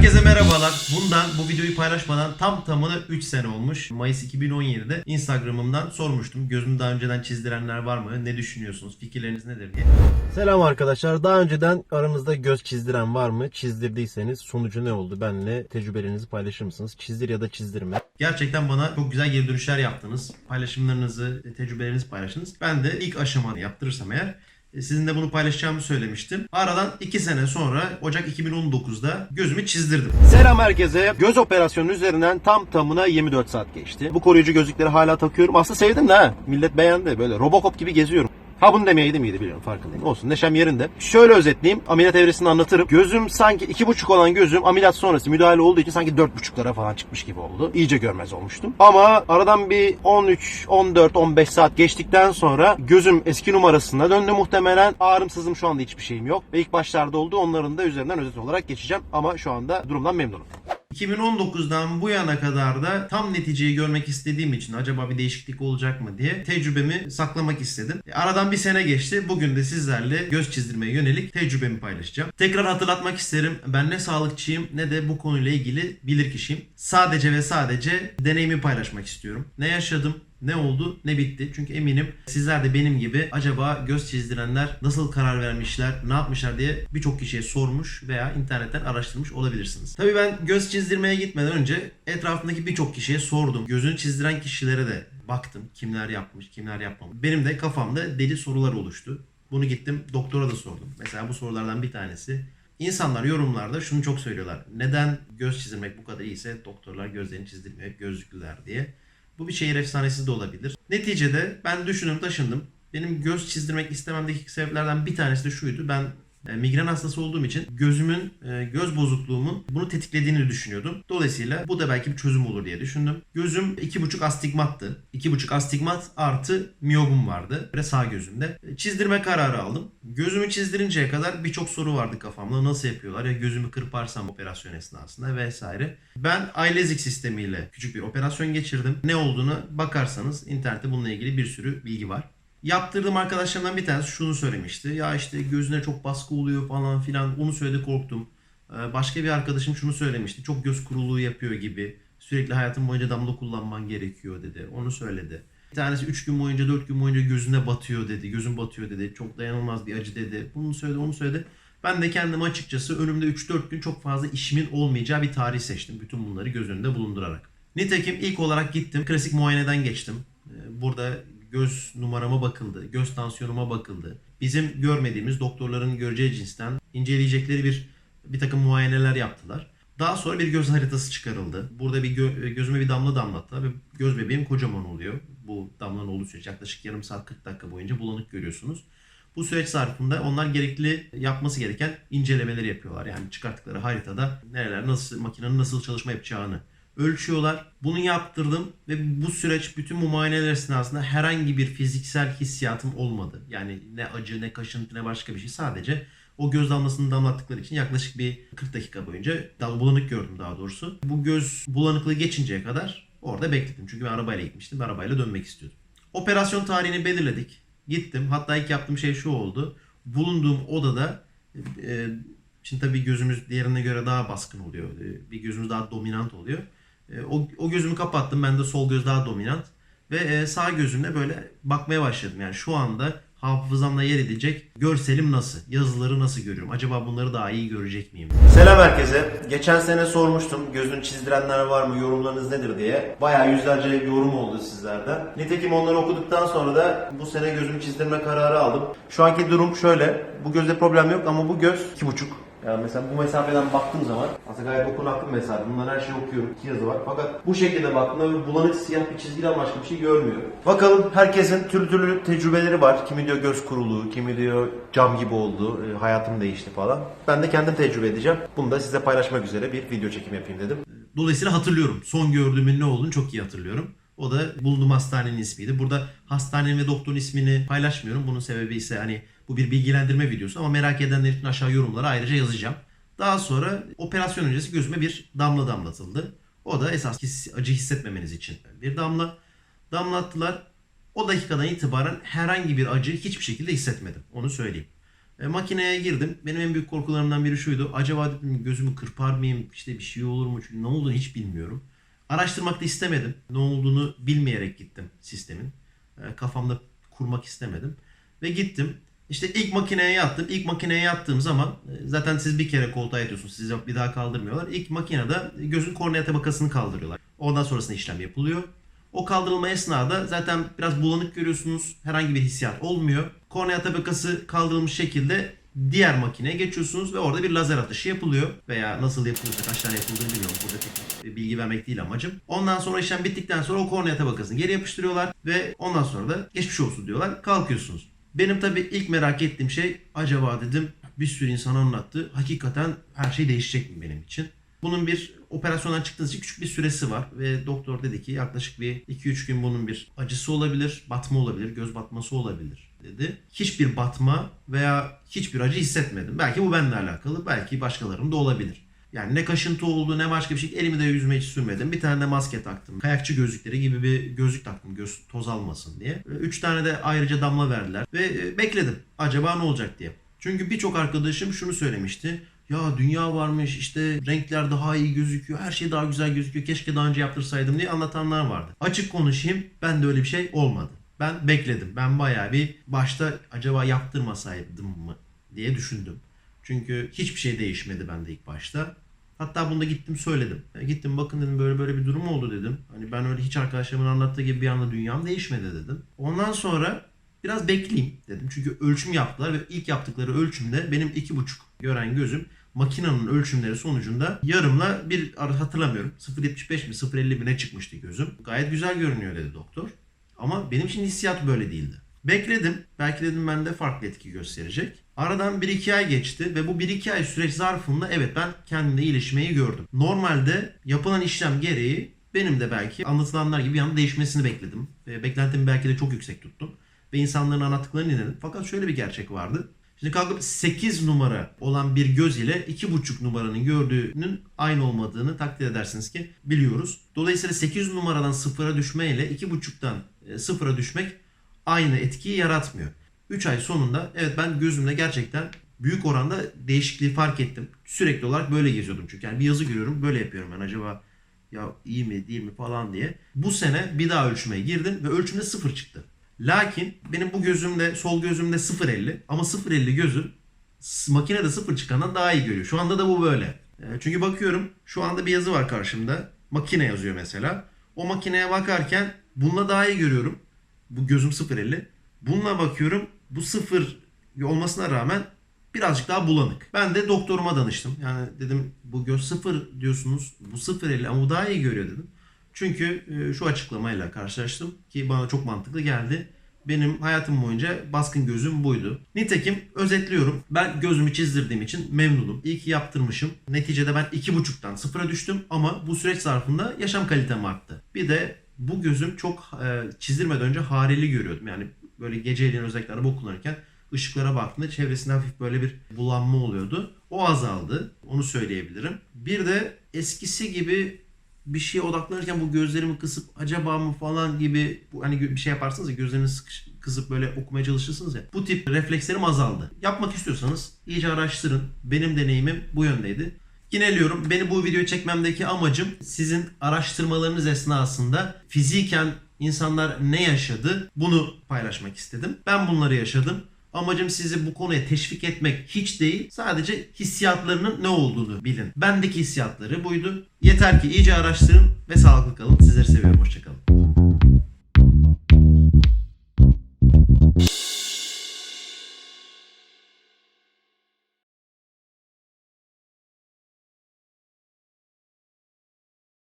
Herkese merhabalar. Bundan bu videoyu paylaşmadan tam tamına 3 sene olmuş. Mayıs 2017'de Instagram'ımdan sormuştum. Gözünü daha önceden çizdirenler var mı? Ne düşünüyorsunuz? Fikirleriniz nedir diye. Selam arkadaşlar. Daha önceden aranızda göz çizdiren var mı? Çizdirdiyseniz sonucu ne oldu? Benle tecrübelerinizi paylaşır mısınız? Çizdir ya da çizdirme. Gerçekten bana çok güzel geri dönüşler yaptınız. Paylaşımlarınızı, tecrübelerinizi paylaştınız. Ben de ilk aşamada yaptırırsam eğer sizinle bunu paylaşacağımı söylemiştim. Aradan 2 sene sonra Ocak 2019'da gözümü çizdirdim. Selam herkese. Göz operasyonu üzerinden tam tamına 24 saat geçti. Bu koruyucu gözlükleri hala takıyorum. Aslında sevdim de ha. Millet beğendi. Böyle Robocop gibi geziyorum. Ha bunu demeyeydi miydi biliyorum farkındayım. Olsun neşem yerinde. Şöyle özetleyeyim. Ameliyat evresini anlatırım. Gözüm sanki iki buçuk olan gözüm ameliyat sonrası müdahale olduğu için sanki dört buçuklara falan çıkmış gibi oldu. İyice görmez olmuştum. Ama aradan bir 13, 14, 15 saat geçtikten sonra gözüm eski numarasına döndü muhtemelen. Ağrım sızım şu anda hiçbir şeyim yok. Ve ilk başlarda oldu. Onların da üzerinden özet olarak geçeceğim. Ama şu anda durumdan memnunum. 2019'dan bu yana kadar da tam neticeyi görmek istediğim için acaba bir değişiklik olacak mı diye tecrübemi saklamak istedim. E, Aradan bir sene geçti. Bugün de sizlerle göz çizdirmeye yönelik tecrübemi paylaşacağım. Tekrar hatırlatmak isterim. Ben ne sağlıkçıyım ne de bu konuyla ilgili bilir kişiyim. Sadece ve sadece deneyimi paylaşmak istiyorum. Ne yaşadım, ne oldu ne bitti. Çünkü eminim sizler de benim gibi acaba göz çizdirenler nasıl karar vermişler, ne yapmışlar diye birçok kişiye sormuş veya internetten araştırmış olabilirsiniz. Tabii ben göz çizdirmeye gitmeden önce etrafımdaki birçok kişiye sordum. Gözünü çizdiren kişilere de baktım. Kimler yapmış, kimler yapmamış. Benim de kafamda deli sorular oluştu. Bunu gittim doktora da sordum. Mesela bu sorulardan bir tanesi İnsanlar yorumlarda şunu çok söylüyorlar. Neden göz çizdirmek bu kadar iyiyse doktorlar gözlerini çizdirmiyor, gözlüklüler diye. Bu bir şehir efsanesi de olabilir. Neticede ben düşündüm taşındım. Benim göz çizdirmek istememdeki sebeplerden bir tanesi de şuydu. Ben migren hastası olduğum için gözümün, e, göz bozukluğumun bunu tetiklediğini düşünüyordum. Dolayısıyla bu da belki bir çözüm olur diye düşündüm. Gözüm 2,5 astigmattı. 2,5 astigmat artı miyobum vardı. Ve sağ gözümde. E, Çizdirme kararı aldım. Gözümü çizdirinceye kadar birçok soru vardı kafamda. Nasıl yapıyorlar? Ya gözümü kırparsam operasyon esnasında vesaire. Ben iLazic sistemiyle küçük bir operasyon geçirdim. Ne olduğunu bakarsanız internette bununla ilgili bir sürü bilgi var. Yaptırdığım arkadaşlarımdan bir tanesi şunu söylemişti. Ya işte gözüne çok baskı oluyor falan filan. Onu söyledi korktum. Ee, Başka bir arkadaşım şunu söylemişti. Çok göz kuruluğu yapıyor gibi. Sürekli hayatın boyunca damla kullanman gerekiyor dedi. Onu söyledi. Bir tanesi 3 gün boyunca 4 gün boyunca gözüne batıyor dedi. Gözün batıyor dedi. Çok dayanılmaz bir acı dedi. Bunu söyledi onu söyledi. Ben de kendime açıkçası önümde 3-4 gün çok fazla işimin olmayacağı bir tarih seçtim. Bütün bunları göz önünde bulundurarak. Nitekim ilk olarak gittim. Klasik muayeneden geçtim. Ee, Burada göz numarama bakıldı, göz tansiyonuma bakıldı. Bizim görmediğimiz doktorların göreceği cinsten inceleyecekleri bir bir takım muayeneler yaptılar. Daha sonra bir göz haritası çıkarıldı. Burada bir gö- gözüme bir damla damlattılar ve göz bebeğim kocaman oluyor. Bu damlanın olduğu süreç yaklaşık yarım saat 40 dakika boyunca bulanık görüyorsunuz. Bu süreç zarfında onlar gerekli yapması gereken incelemeleri yapıyorlar. Yani çıkarttıkları haritada nereler nasıl makinenin nasıl çalışma yapacağını ölçüyorlar. Bunu yaptırdım ve bu süreç bütün bu muayeneler esnasında herhangi bir fiziksel hissiyatım olmadı. Yani ne acı ne kaşıntı ne başka bir şey. Sadece o göz damlasını damlattıkları için yaklaşık bir 40 dakika boyunca daha bulanık gördüm daha doğrusu. Bu göz bulanıklığı geçinceye kadar orada bekledim. Çünkü ben arabayla gitmiştim. Ben arabayla dönmek istiyordum. Operasyon tarihini belirledik. Gittim. Hatta ilk yaptığım şey şu oldu. Bulunduğum odada e, şimdi tabii gözümüz diğerine göre daha baskın oluyor. E, bir gözümüz daha dominant oluyor. E, o, o gözümü kapattım. Ben de sol göz daha dominant. Ve e, sağ gözümle böyle bakmaya başladım. Yani şu anda hafızamda yer edecek görselim nasıl? Yazıları nasıl görüyorum? Acaba bunları daha iyi görecek miyim? Selam herkese. Geçen sene sormuştum gözünü çizdirenler var mı, yorumlarınız nedir diye. Bayağı yüzlerce yorum oldu sizlerden. Nitekim onları okuduktan sonra da bu sene gözümü çizdirme kararı aldım. Şu anki durum şöyle. Bu gözde problem yok ama bu göz iki buçuk. Yani mesela bu mesafeden baktığım zaman aslında gayet okunaklı bir mesafe. Bunlar her şeyi okuyorum. iki yazı var. Fakat bu şekilde baktığımda böyle bulanık siyah bir çizgiden başka bir şey görmüyorum. Bakalım herkesin türlü türlü tecrübeleri var. Kimi diyor göz kuruluğu, kimi diyor cam gibi oldu, e, hayatım değişti falan. Ben de kendim tecrübe edeceğim. Bunu da size paylaşmak üzere bir video çekim yapayım dedim. Dolayısıyla hatırlıyorum. Son gördüğümün ne olduğunu çok iyi hatırlıyorum. O da bulunduğum hastanenin ismiydi. Burada hastanenin ve doktorun ismini paylaşmıyorum. Bunun sebebi ise hani bu bir bilgilendirme videosu ama merak edenler için aşağı yorumlara ayrıca yazacağım. Daha sonra operasyon öncesi gözüme bir damla damlatıldı. O da esas his- acı hissetmemeniz için bir damla damlattılar. O dakikadan itibaren herhangi bir acı hiçbir şekilde hissetmedim. Onu söyleyeyim. E, makineye girdim. Benim en büyük korkularımdan biri şuydu. Acaba dedim gözümü kırpar mıyım? İşte bir şey olur mu? Çünkü ne olduğunu hiç bilmiyorum. Araştırmak da istemedim. Ne olduğunu bilmeyerek gittim sistemin. E, kafamda kurmak istemedim. Ve gittim. İşte ilk makineye yattım. İlk makineye yattığım zaman e, zaten siz bir kere koltuğa yatıyorsunuz. Sizi bir daha kaldırmıyorlar. İlk makinede gözün kornea tabakasını kaldırıyorlar. Ondan sonrasında işlem yapılıyor. O kaldırılma esnada zaten biraz bulanık görüyorsunuz. Herhangi bir hissiyat olmuyor. Kornea tabakası kaldırılmış şekilde diğer makineye geçiyorsunuz ve orada bir lazer atışı yapılıyor. Veya nasıl yapılıyorsa kaç tane yapıldığını bilmiyorum. Burada tek bilgi vermek değil amacım. Ondan sonra işlem bittikten sonra o kornea tabakasını geri yapıştırıyorlar ve ondan sonra da geçmiş olsun diyorlar. Kalkıyorsunuz. Benim tabii ilk merak ettiğim şey acaba dedim bir sürü insan anlattı. Hakikaten her şey değişecek mi benim için? Bunun bir operasyondan çıktığınız için küçük bir süresi var ve doktor dedi ki yaklaşık bir 2-3 gün bunun bir acısı olabilir, batma olabilir, göz batması olabilir dedi. Hiçbir batma veya hiçbir acı hissetmedim. Belki bu benimle alakalı, belki başkalarında olabilir. Yani ne kaşıntı oldu ne başka bir şey. Elimi de yüzüme hiç sürmedim. Bir tane de maske taktım. Kayakçı gözlükleri gibi bir gözlük taktım göz toz almasın diye. Üç tane de ayrıca damla verdiler. Ve e, bekledim. Acaba ne olacak diye. Çünkü birçok arkadaşım şunu söylemişti. Ya dünya varmış işte renkler daha iyi gözüküyor. Her şey daha güzel gözüküyor. Keşke daha önce yaptırsaydım diye anlatanlar vardı. Açık konuşayım ben de öyle bir şey olmadı. Ben bekledim. Ben bayağı bir başta acaba yaptırmasaydım mı diye düşündüm. Çünkü hiçbir şey değişmedi bende ilk başta. Hatta bunda gittim söyledim. Ya gittim bakın dedim böyle böyle bir durum oldu dedim. Hani ben öyle hiç arkadaşlarımın anlattığı gibi bir anda dünyam değişmedi dedim. Ondan sonra biraz bekleyeyim dedim. Çünkü ölçüm yaptılar ve ilk yaptıkları ölçümde benim iki buçuk gören gözüm makinenin ölçümleri sonucunda yarımla bir hatırlamıyorum 0.75 mi 0.50 mi ne çıkmıştı gözüm. Gayet güzel görünüyor dedi doktor. Ama benim için hissiyat böyle değildi. Bekledim. Belki dedim bende farklı etki gösterecek. Aradan 1-2 ay geçti ve bu 1-2 ay süreç zarfında evet ben kendimde iyileşmeyi gördüm. Normalde yapılan işlem gereği benim de belki anlatılanlar gibi bir anda değişmesini bekledim. Ve beklentimi belki de çok yüksek tuttum. Ve insanların anlattıklarını dinledim. Fakat şöyle bir gerçek vardı. Şimdi kalkıp 8 numara olan bir göz ile 2,5 numaranın gördüğünün aynı olmadığını takdir edersiniz ki biliyoruz. Dolayısıyla 8 numaradan sıfıra düşme ile 2,5'tan e, sıfıra düşmek aynı etkiyi yaratmıyor. 3 ay sonunda evet ben gözümle gerçekten büyük oranda değişikliği fark ettim. Sürekli olarak böyle geziyordum çünkü. Yani bir yazı görüyorum böyle yapıyorum ben acaba ya iyi mi değil mi falan diye. Bu sene bir daha ölçmeye girdim ve ölçümde sıfır çıktı. Lakin benim bu gözümde sol gözümde 0.50 ama 0.50 gözüm makinede 0 çıkandan daha iyi görüyor. Şu anda da bu böyle. E, Çünkü bakıyorum şu anda bir yazı var karşımda. Makine yazıyor mesela. O makineye bakarken bununla daha iyi görüyorum. Bu gözüm 0.50. Bununla bakıyorum bu 0 olmasına rağmen birazcık daha bulanık. Ben de doktoruma danıştım. Yani dedim bu göz 0 diyorsunuz. Bu 0.50 ama bu daha iyi görüyor dedim. Çünkü e, şu açıklamayla karşılaştım ki bana çok mantıklı geldi. Benim hayatım boyunca baskın gözüm buydu. Nitekim özetliyorum. Ben gözümü çizdirdiğim için memnunum. İyi ki yaptırmışım. Neticede ben 2.5'tan sıfıra düştüm ama bu süreç zarfında yaşam kalitem arttı. Bir de bu gözüm çok e, çizdirmeden önce hareli görüyordum. Yani böyle geceleyin özellikle araba kullanırken ışıklara baktığımda çevresinde hafif böyle bir bulanma oluyordu. O azaldı. Onu söyleyebilirim. Bir de eskisi gibi bir şeye odaklanırken bu gözlerimi kısıp acaba mı falan gibi bu hani bir şey yaparsınız ya gözlerinizi sıkış, kısıp böyle okumaya çalışırsınız ya. Bu tip reflekslerim azaldı. Yapmak istiyorsanız iyice araştırın. Benim deneyimim bu yöndeydi. Yineliyorum. Beni bu videoyu çekmemdeki amacım sizin araştırmalarınız esnasında fiziken insanlar ne yaşadı bunu paylaşmak istedim. Ben bunları yaşadım. Amacım sizi bu konuya teşvik etmek hiç değil. Sadece hissiyatlarının ne olduğunu bilin. Bendeki hissiyatları buydu. Yeter ki iyice araştırın ve sağlıklı kalın. Sizleri seviyorum. Hoşçakalın.